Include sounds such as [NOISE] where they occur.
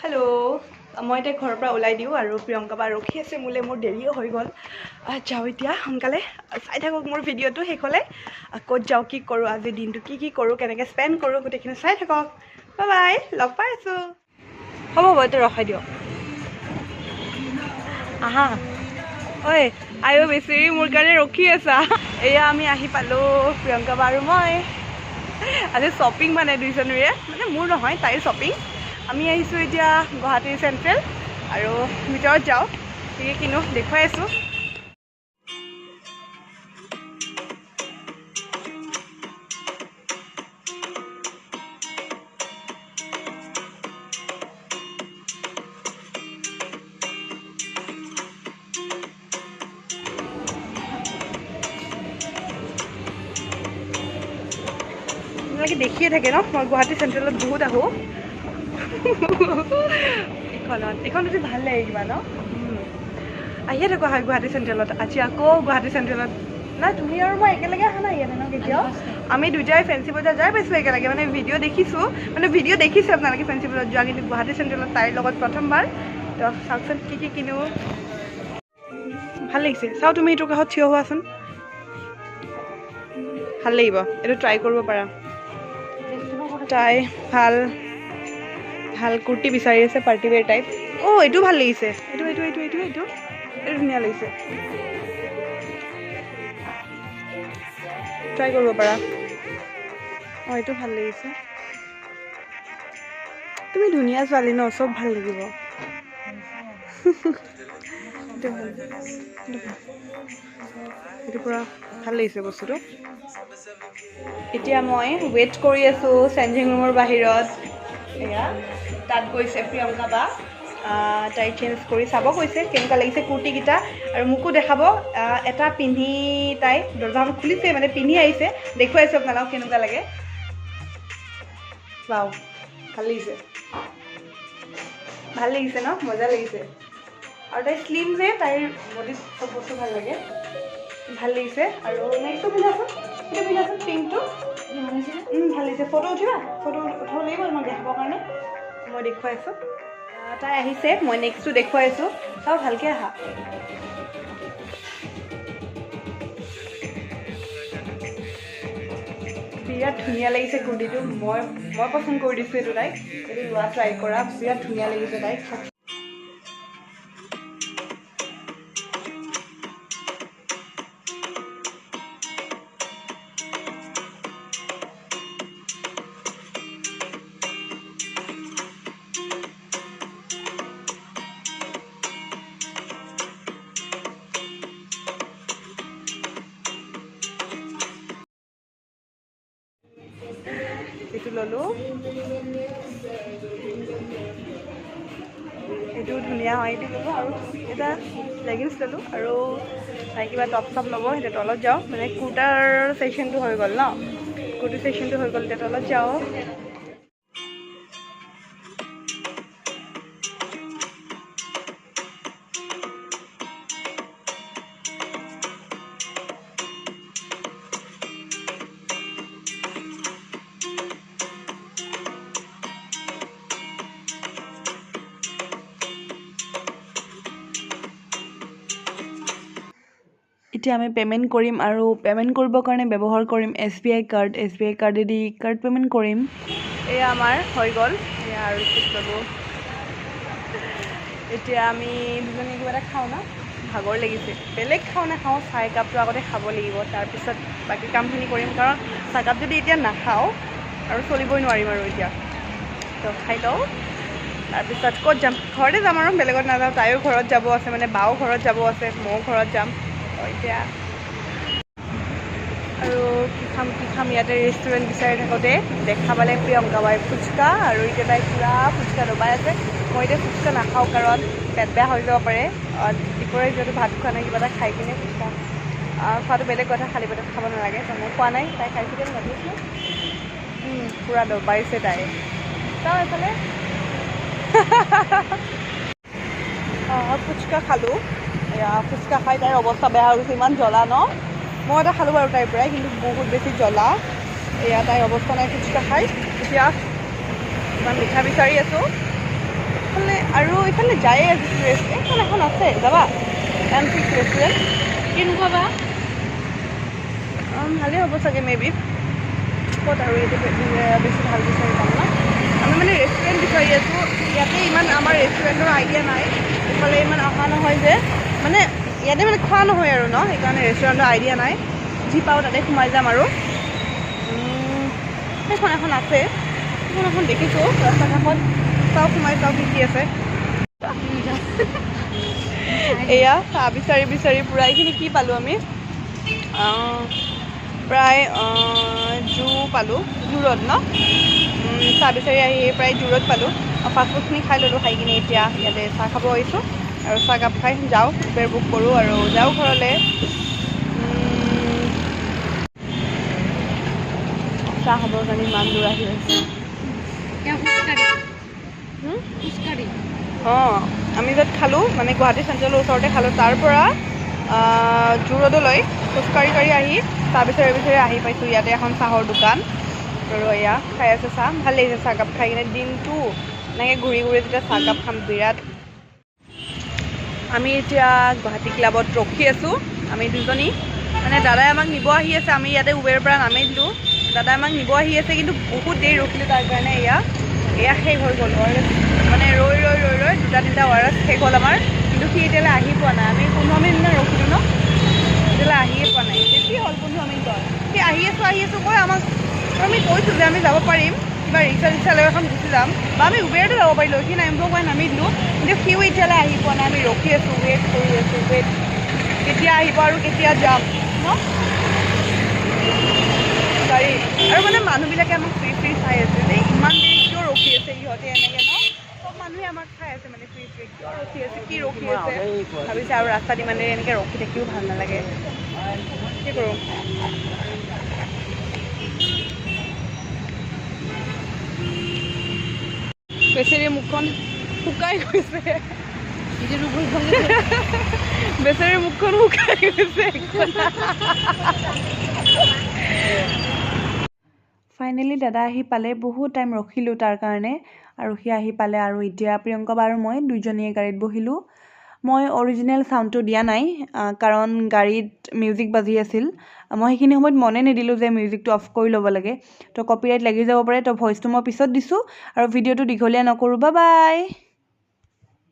Hello মই এতিয়া ঘৰৰ পৰা ওলাই দিওঁ আৰু প্ৰিয়ংকা বা ৰখি আছে মোলৈ মোৰ দেৰিও হৈ গ'ল। যাওঁ এতিয়া সোনকালে। চাই থাকক মোৰ ভিডিঅ'টো শেষলৈ। ক'ত যাওঁ কি কৰোঁ আজিৰ দিনটো কি কি কৰোঁ কেনেকৈ স্পেণ্ড কৰোঁ গোটেইখিনি চাই থাকক। বাই বাই লগ পাই আছোঁ। হ'ব হ'ব এতিয়া ৰখাই দিয়ক। আহা। ঐ আয়ো বেচেৰি মোৰ কাৰণে ৰখি আছা। এয়া আমি আহি পালোঁ প্ৰিয়ংকা বা আৰু মই। আজি শ্বপিং মানে দুইজনীৰে। মানে মোৰ নহয় তাইৰ শ্বপিং আমি আহিছোঁ এতিয়া গুৱাহাটী চেণ্ট্ৰেল আৰু ভিতৰত যাওঁ। কি কি কিনো দেখুৱাই আছোঁ। দেখিয়ে থাকে ন? মই গুৱাহাটী চেণ্ট্ৰেলত বহুত আহোঁ। এইখনত এইখন বেছি ভাল লাগে কিবা ন। আহিয়ে থাকোঁ হয় গুৱাহাটী চেণ্ট্ৰেলত। আজি আকৌ গুৱাহাটী চেণ্ট্ৰেলত। নাই তুমি আৰু মই একেলগে অহা নাই ইয়াতে ন কেতিয়াও? আমি দুইটাই ফেঞ্চি বজাৰ যাই পাইছোঁ একেলগে মানে ভিডিঅ' দেখিছোঁ। মানে ভিডিঅ' দেখিছে আপোনালোকে ফেঞ্চি বজাৰত যোৱা কিন্তু গুৱাহাটী চেণ্ট্ৰেলত তাইৰ লগত প্ৰথমবাৰ। তো চাওকচোন কি কি কিনো। ভাল লাগিছে। চাওঁ তুমি এইটো কাষত থিয় হোৱাচোন। ভাল লাগিব। এইটো ট্ৰাই কৰিব পাৰা। তাই ভাল। ভাল কুৰ্তি বিচাৰি আছে পাৰ্টি ৱেৰ টাইপ অঁ এইটো ভাল লাগিছে। এইটো এইটো এইটো এইটো এইটো। এইটো ধুনীয়া লাগিছে। ট্ৰাই কৰিব পাৰা। অঁ এইটো ভাল লাগিছে। তুমি ধুনীয়া ছোৱালী ন চব ভাল লাগিব। ভাল। লাগিছে বস্তুটো। এতিয়া মই ৱেইট কৰি আছোঁ চেঞ্জিং ৰুমৰ বাহিৰত। এয়া। তাত গৈছে প্ৰিয়ংকা বা তাই চেঞ্জ কৰি চাব কৈছে কেনেকুৱা লাগিছে কুৰ্তিকেইটা। আৰু মোকো দেখাব এটা পিন্ধি তাই দৰ্জাখন খুলিছে মানে পিন্ধি আহিছে। দেখুৱাইছোঁ আপোনালোকক কেনেকুৱা লাগে। বাও ভাল লাগিছে। ভাল লাগিছে ন মজা লাগিছে। আৰু তাই শ্লিম যে তাইৰ বডিত চব বস্তু ভাল লাগে। ভাল লাগিছে। আৰু নেক্সটটো পিন্ধাচোন সেইটো পিন্ধাচোন পিংকটো? ভাল লাগিছে। ফটো উঠিবা ফটো উঠাব লাগিব তোমাক দেখাবৰ কাৰণে। মই দেখুৱাই আছোঁ। তাই আহিছে মই নেক্সটটো দেখুৱাই আছোঁ। চাওঁ ভালকৈ আহা। বিৰাট ধুনীয়া লাগিছে কুৰ্তিটো। মই মই পচন্দ কৰি দিছোঁ এইটো তাইক। এইটো লোৱা ট্ৰাই কৰা। বিৰাট ধুনীয়া লাগিছে তাইক। এইটো ল'লোঁ। এইটো ধুনীয়া হয় এইটো ল'লোঁ আৰু এটা লেগিংছ ল'লোঁ আৰু তাই কিবা টপ চপ ল'ব সেইটো তলত যাওঁ। মানে কুৰ্তাৰ ছেকশ্যনটো হৈ গ'ল ন? কুৰ্তি ছেকশ্যনটো হৈ গ'ল এতিয়া তলত যাওঁ। এতিয়া আমি পে'মেণ্ট কৰিম আৰু পে'মেণ্ট কৰিবৰ কাৰণে ব্যৱহাৰ কৰিম S B I card S B I কাৰ্ডেদি card payment কৰিম। এয়া আমাৰ হৈ গ'ল। এয়া আৰু ল'লোঁ এতিয়া আমি দুজনী কিবা এটা খাওঁ ন? ভাগৰ লাগিছে। বেলেগ খাওঁ নাখাওঁ চাহ একাপটো আগতে খাব লাগিব। তাৰপিছত বাকী কামখিনি কৰিম কাৰণ চাহকাপ যদি এতিয়া নাখাওঁ আৰু চলিবই নোৱাৰিম আৰু এতিয়া। তো খাই লওঁ। তাৰপিছত ক'ত যাম? ঘৰতে যাম আৰু বেলেগত নাযাওঁ। তাইও ঘৰত যাব আছে মানে বাও ঘৰত যাব আছে ময়ো ঘৰত যাম। এতিয়া। আৰু কি খাম কি খাম ইয়াতে ৰেষ্টুৰেণ্ট বিচাৰি থাকোঁতে দেখা পালে প্ৰিয়ংকা বাই ফুচকা আৰু এতিয়া তাই পূৰা ফুচকা দবাই আছে। মই এতিয়া ফুচকা নাখাওঁ কাৰণ পেট বেয়া হৈ যাব পাৰে। আহ, দুপৰীয়া যিহেতু ভাত খোৱা নাই কিবা এটা খাই কিনে ফুচকা। খোৱাটো বেলেগ কথা খালী পেটত খাব নালাগে মই খোৱা নাই তাই খাইছে কেনে ভাবিছোঁ পূৰা দবাইছে তাই। চাওঁ এইফালে [LAUGHS] অঁ ফুচকা খালোঁ। এয়া ফুচকা খাই তাইৰ অৱস্থা বেয়া হৈ গৈছে ইমান জ্বলা ন? মই এটা খালোঁ বাৰু তাইৰ পৰাই কিন্তু বহুত বেছি জ্বলা। এয়া তাইৰ অৱস্থা নাই ফুচকা খাই। এতিয়া ইমান মিঠা বিচাৰি আছোঁ। এইফালে আৰু এইফালে যায়ে ৰেষ্টুৰেণ্ট এইখন এখন আছে যাবা। এম চিক্স ৰেষ্টুৰেণ্ট কেনেকুৱা বা ভালেই হ'ব চাগে মে বি ক'ত আৰু এইটো বেছি ভাল বিচাৰি পাম ন? আমি মানে ৰেষ্টুৰেণ্ট বিচাৰি আছোঁ। ইয়াতে ইমান আমাৰ ৰেষ্টুৰেণ্টৰ আইডিয়া নাই। এইফালে ইমান অহা নহয় যে। মানে ইয়াতে মানে খোৱা নহয় আৰু ন? সেইকাৰণে ৰেষ্টুৰেণ্টৰ আইডিয়া নাই। যি পাওঁ তাতে সোমাই যাম আৰু। সেইখন এখন আছে। সেইখন এখন দেখিছোঁ। ৰাস্তা কাষত। চাওঁ সোমাই চাওঁ কি কি আছে। [LAUGHS] এয়া চাহ বিচাৰি বিচাৰি পূৰা এইখিনি কি পালোঁ আমি? প্ৰায় জু পালোঁ। জোৰত ন? চাহ বিচাৰি আহি প্ৰায় জোৰত পালোঁ। ফাষ্টফুডখিনি খাই ল'লোঁ খাই কিনে এতিয়া ইয়াতে চাহ খাব আহিছোঁ। আৰু চাহ কাপ খাই যাওঁ উবেৰ বুক কৰোঁ আৰু যাওঁ ঘৰলৈ। চাহ খাবৰ কাৰণে ইমান দূৰ আহি আছে। অঁ আমি য'ত খালোঁ মানে গুৱাহাটী চেণ্ট্ৰেলৰ ওচৰতে খালোঁ তাৰ পৰা আহ, জু ৰোডলৈ খোজকাঢ়ি কাঢ়ি আহি চাহ বিচাৰি বিচাৰি আহি পাইছোঁ ইয়াতে এখন চাহৰ দোকান। আৰু এয়া খাই আছে চাহ ভাল লাগিছে চাহকাপ খাই কিনে দিনটো এনেকৈ ঘূৰি ঘূৰি যেতিয়া চাহকাপ খাম বিৰাট আমি এতিয়া গুৱাহাটী ক্লাবত ৰখি আছোঁ আমি দুজনী। মানে দাদাই আমাক নিব আহি আছে আমি ইয়াতে উবেৰৰ পৰা নামি দিলোঁ। দাদাই আমাক নিব আহি আছে কিন্তু বহুত দেৰি ৰখিলোঁ তাৰ কাৰণে এয়া। এয়া শেষ হৈ গ'ল মানে ৰৈ ৰৈ ৰৈ ৰৈ দুটা তিনিটা ৱাৰাছ শেষ হ'ল আমাৰ। কিন্তু সি এতিয়ালৈ আহি পোৱা নাই। আমি পোন্ধৰ মিনিটমান ৰখিলোঁ ন? এতিয়ালৈ আহিয়ে পোৱা নাই। বেছি হ'ল পোন্ধৰ মিনিটত সি আহি আছোঁ আহি আছোঁ কৈ আমাক আমি কৈছোঁ যে আমি যাব পাৰিম। কিবা ৰিক্সা ৰিক্সা লৈ এখন গুচি যাম বা আমি উবেৰতে যাব পাৰিলোঁ সি নামিব কৈ নামি দিলোঁ কিন্তু সিও এতিয়ালৈ আহি পোৱা নাই আমি ৰখি আছোঁ ৱেইট কৰি আছোঁ ৱেইট কেতিয়া আহিব আৰু কেতিয়া যাম ন গাড়ী আৰু মানে মানুহবিলাকে আমাক ফ্ৰী ফ্ৰী চাই আছে যে ইমান দেৰি কিয় ৰখি আছে ইহঁতে এনেকৈ ন চব মানুহে আমাক চাই আছে মানে ফ্ৰী ফ্ৰী কিয় ৰখি আছে কি ৰখি আছে ভাবিছে আৰু ৰাস্তাত ইমান দেৰি এনেকৈ ৰখি থাকিও ভাল নালাগে কি কৰোঁ বেচেৰি মুখখন শুকাই গৈছে। বেচেৰি মুখখন শুকাই গৈছে। ফাইনেলি দাদা আহি পালে বহুত টাইম ৰখিলোঁ তাৰ কাৰণে। আৰু সি আহি পালে আৰু এতিয়া প্ৰিয়ংকা বা আৰু মই দুইজনীয়ে গাড়ীত বহিলোঁ। মই অৰিজিনেল চাউণ্ডটো দিয়া নাই কাৰণ গাড়ীত মিউজিক বাজি আছিল। মই সেইখিনি সময়ত মনে নিদিলোঁ যে মিউজিকটো অফ কৰি ল'ব লাগে। তো কপিৰাইট লাগি যাব পাৰে তো ভইচটো মই পিছত দিছোঁ আৰু ভিডিঅ'টো দীঘলীয়া নকৰোঁ। বা বাই